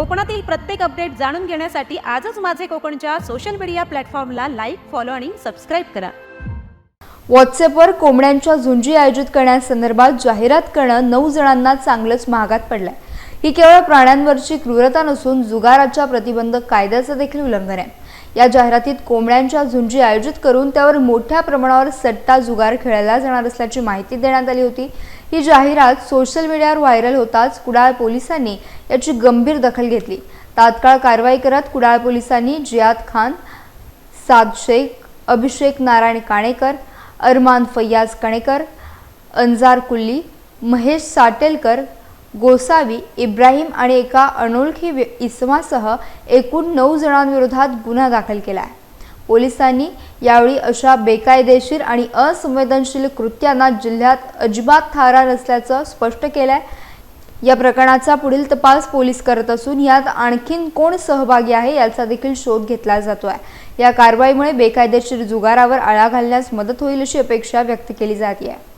कोकणातील प्रत्येक अपडेट जाणून घेण्यासाठी आजच माझे कोकणच्या सोशल मीडिया प्लॅटफॉर्मला लाईक फॉलो आणि सबस्क्राईब करा. व्हॉट्सअपवर कोंबड्यांच्या झुंजी आयोजित करण्यासंदर्भात जाहिरात करणं नऊ जणांना चांगलंच महागात पडलंय. ही केवळ प्राण्यांवरची क्रूरता नसून जुगाराच्या प्रतिबंधक कायद्याचं देखील उल्लंघन आहे. या जाहिरातीत कोंबड्यांच्या झुंजी आयोजित करून त्यावर मोठ्या प्रमाणावर सट्टा जुगार खेळला जाणार असल्याची माहिती देण्यात आली होती. ही जाहिरात सोशल मीडियावर व्हायरल होताच कुडाळ पोलिसांनी याची गंभीर दखल घेतली. तात्काळ कारवाई करत कुडाळ पोलिसांनी जियाद खान साद शेख अभिषेक नारायण काणेकर अरमान फैयाज कणेकर अंजार कुल्ली महेश साटेलकर गोसावी इब्राहिम आणि एका अनोळखी इसमासह एकूण नऊ जणांविरोधात गुन्हा दाखल केला आहे. पोलिसांनी यावेळी अशा बेकायदेशीर आणि असंवेदनशील कृत्यांना जिल्ह्यात अजिबात थारा नसल्याचं स्पष्ट केलं आहे या प्रकरणाचा पुढील तपास पोलीस करत असून यात आणखीन कोण सहभागी आहे याचा देखील शोध घेतला जातो आहे या कारवाईमुळे बेकायदेशीर जुगारावर आळा घालण्यास मदत होईल अशी अपेक्षा व्यक्त केली जाते आहे.